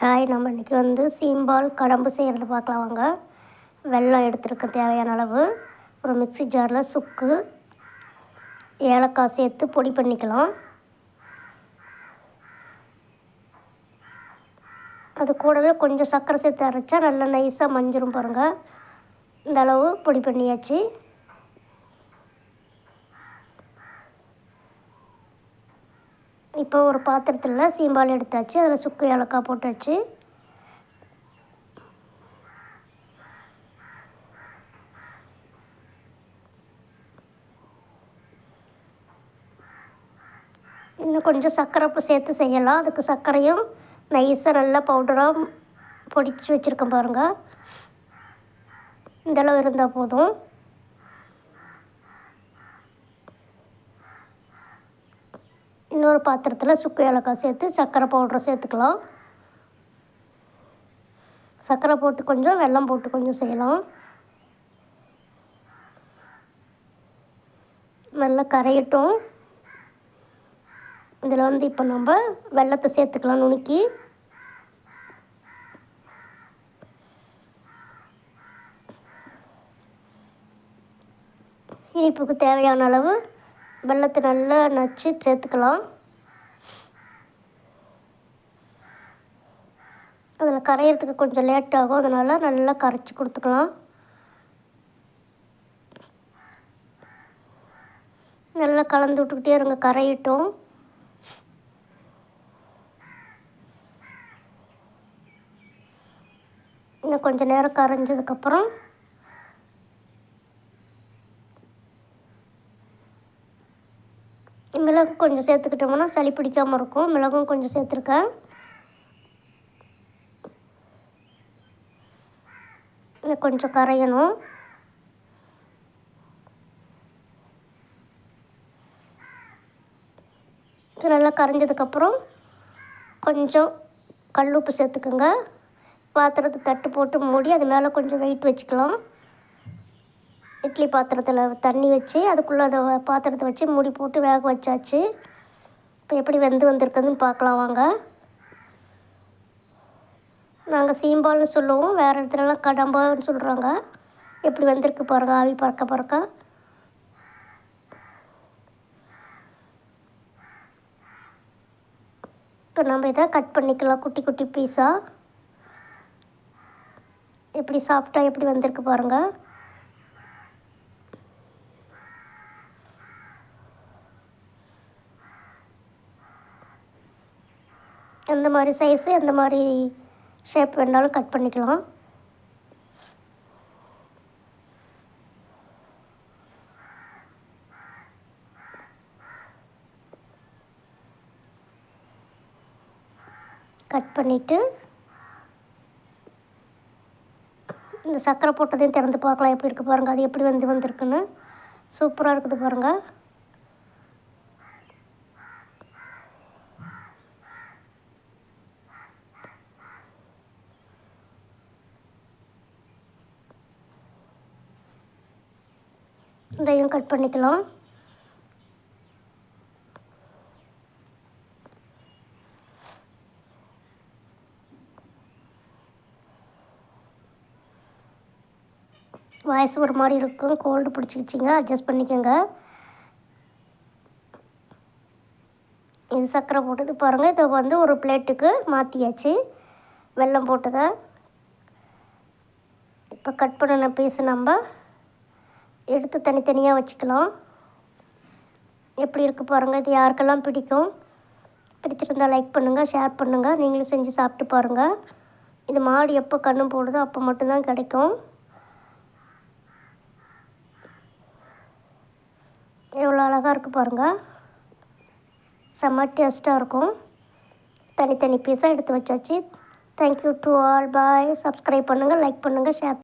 Hi நம்ம இன்றைக்கி வந்து சீம்பால் கடம்பு செய்கிறது பார்க்கலாம் வாங்க. வெல்லம் எடுத்துருக்க தேவையான அளவு. ஒரு மிக்சி ஜாரில் சுக்கு ஏலக்காய் சேர்த்து பொடி பண்ணிக்கலாம். அது கூடவே கொஞ்சம் சர்க்கரை சேர்த்து அரைச்சா நல்லா நைஸாக மஞ்சிரும் பாருங்கள் இந்த அளவு பொடி பண்ணியாச்சு. இப்போ ஒரு பாத்திரத்தில் சீம்பால் எடுத்தாச்சு. அதில் சுக்கு ஏலக்காய் போட்டாச்சு. இன்னும் கொஞ்சம் சர்க்கரை சேர்த்து செய்யலாம். அதுக்கு சர்க்கரையும் நைஸாக நல்லா பவுடராக பொடிச்சு வச்சுருக்கேன் பாருங்கள் இந்தளவு இருந்தால் போதும். இன்னொரு பாத்திரத்தில் சுக்கு ஏலக்காய் சேர்த்து சர்க்கரை பவுடரை சேர்த்துக்கலாம். சர்க்கரை போட்டு கொஞ்சம் வெல்லம் போட்டு கொஞ்சம் செய்யலாம். நல்லா கரையட்டும். இதில் வந்து இப்போ நம்ம வெள்ளத்தை சேர்த்துக்கலாம் நுணுக்கி. இனிப்புக்கு தேவையான அளவு வெள்ளத்தை நல்லா நச்சு சேர்த்துக்கலாம். அதில் கரையிறதுக்கு கொஞ்சம் லேட் ஆகும். அதனால் நல்லா கரைச்சி கொடுத்துக்கலாம். நல்லா கலந்து விட்டுக்கிட்டே இருங்க கரையிட்டும். இன்னும் கொஞ்சம் நேரம் கரைஞ்சதுக்கப்புறம் மிளகு கொஞ்சம் சேர்த்துக்கிட்டோம்னா சளி பிடிக்காமல் இருக்கும். மிளகும் கொஞ்சம் சேர்த்துருக்கேன். கொஞ்சம் கரையணும். இது நல்லா கரைஞ்சதுக்கப்புறம் கொஞ்சம் கல் உப்பு சேர்த்துக்கோங்க. பாத்திரத்தை தட்டு போட்டு மூடி அது மேலே கொஞ்சம் வெயிட் வச்சுக்கலாம். இட்லி பாத்திரத்தில் தண்ணி வச்சு அதுக்குள்ளே அதை பாத்திரத்தை வச்சு மூடி போட்டு வேக வச்சாச்சு. இப்போ எப்படி வெந்து வந்திருக்குதுன்னு பார்க்கலாம் வாங்க. நாங்கள் சீம்பால்னு சொல்லுவோம் வேறு இடத்துலலாம் கடம்பான்னு சொல்கிறாங்க எப்படி வந்திருக்கு பாருங்க ஆவி பறக்க பறக்க. இப்போ நம்ம இதை கட் பண்ணிக்கலாம் குட்டி குட்டி பீஸாக எப்படி சாப்பிட்டா எப்படி வந்திருக்கு பாருங்கள் எந்த மாதிரி சைஸு எந்த மாதிரி ஷேப் வேணாலும் கட் பண்ணிக்கலாம். கட் பண்ணிவிட்டு இந்த சர்க்கரை போட்டதையும் திறந்து பார்க்கலாம். எப்படி இருக்குது பாருங்கள் அது எப்படி வந்து வந்திருக்குன்னு. சூப்பராக இருக்குது பாருங்கள் இதையும் கட் பண்ணிக்கலாம். வாய்ஸ் ஒரு மாதிரி இருக்கும். கோல்டு பிடிச்சிக்கிச்சிங்க அட்ஜஸ்ட் பண்ணிக்கோங்க. இது சர்க்கரை போட்டது பாருங்கள் இதை வந்து ஒரு பிளேட்டுக்கு மாற்றியாச்சு வெல்லம் போட்டதை. இப்போ கட் பண்ணின பீஸை நம்ம எடுத்து தனித்தனியாக வச்சுக்கலாம் எப்படி இருக்குது பாருங்கள் இது யாருக்கெல்லாம் பிடிக்கும்? பிடிச்சிருந்தால் லைக் பண்ணுங்கள் ஷேர் பண்ணுங்கள் நீங்களும் செஞ்சு சாப்பிட்டு பாருங்கள் இது மாடு எப்போ கண்ணு போடுதோ அப்போ மட்டும்தான் கிடைக்கும். எவ்வளோ அழகாக இருக்குது பாருங்கள் செம்ம டேஸ்ட்டாக இருக்கும். தனித்தனி பீஸாக எடுத்து வச்சாச்சு. Thank you to all bye subscribe பண்ணுங்கள் லைக் பண்ணுங்கள் ஷேர்